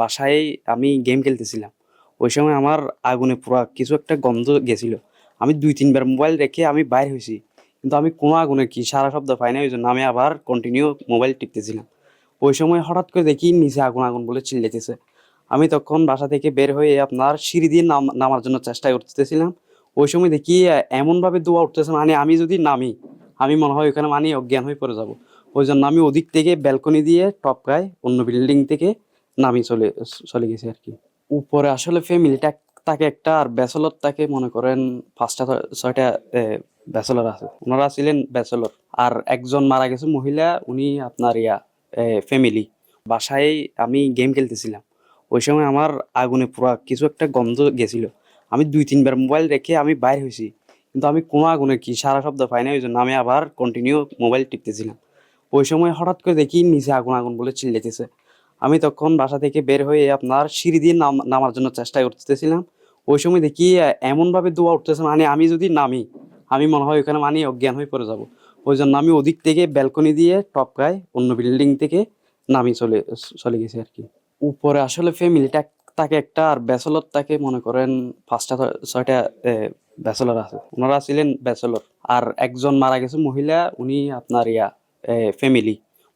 বাসায় আমি গেম খেলতেছিলাম। ওই সময় আমার আগুনে পুরা কিছু একটা গন্ধ গেছিল। আমি দুই, তিনবার মোবাইল রেখে আমি বাইর হয়েছি। কিন্তু আমি কোনো আগুনে কি সারা শব্দ পাই না ওই জন্য আমি আবার কন্টিনিউ মোবাইল টিপতেছিলাম। ওই সময় হঠাৎ করে দেখি নিচে আগুন আগুন বলে চিল্লাইতেছে। আমি তখন বাসা থেকে বের হয়ে আপনার সিঁড়ি দিয়ে নাম, নামার জন্য চেষ্টা করতেছিলাম। ওই সময় দেখি এমনভাবে দোয়া উঠতেছে মানে আমি যদি নামি, আমি মনে হয় ওখানে মানে অজ্ঞান হয়ে পড়ে যাব। ওই জন্য আমি ওদিক থেকে ব্যালকনি দিয়ে টপকায় অন্য বিল্ডিং থেকে নামি চলে চলে গেছে আর কি। উপরে আসলে ফ্যামিলিটা তাকে একটা আর ব্যাচেলর তাকে মনে করেন পাঁচটা ছয়- ছয়টা ব্যাচেলর আছে। ওনারা ছিলেন ব্যাচেলর আর একজন মারা গেছে মহিলা, উনি আপনার ইয়া ফ্যামিলি বাসায় আমি গেম খেলতেছিলাম। ওই সময় আমার আগুনে পুরা কিছু একটা গন্ধ গেছিল। আমি দুই, তিনবার মোবাইল রেখে আমি বাইর হয়েছি। কিন্তু আমি কোনো আগুনে কি সারা শব্দ পাই না ওই জন্য আমি আবার কন্টিনিউ মোবাইল টিপতেছিলাম। ওই সময় হঠাৎ করে দেখি নিচে আগুন আগুন বলে চিল্লাইতেছে। আমি তখন বাসা থেকে বের হয়ে আপনার সিঁড়ি দিয়ে নাম নামার জন্য চেষ্টা করতেছিলাম। ওই সময় দেখি এমনভাবে দোয়া উঠতেছে মানে আমি যদি নামি, আমি মনে হয় ওখানে মানে অজ্ঞান হয়ে পড়ে যাব। ওই জন্য আমি ওদিক থেকে ব্যালকনি দিয়ে টপকায় অন্য বিল্ডিং থেকে নামি চলে চলে গেছি আর কি। উপরে আসলে ফ্যামিলিটা তাকে একটা আর ব্যাচেলর তাকে মনে করেন পাঁচটা ছয়টা ব্যাচেলর আছে। ওনারা ছিলেন ব্যাচেলর। আর একজন মারা গেছে মহিলা, উনি আপনার ইয়া ফ্যামিলি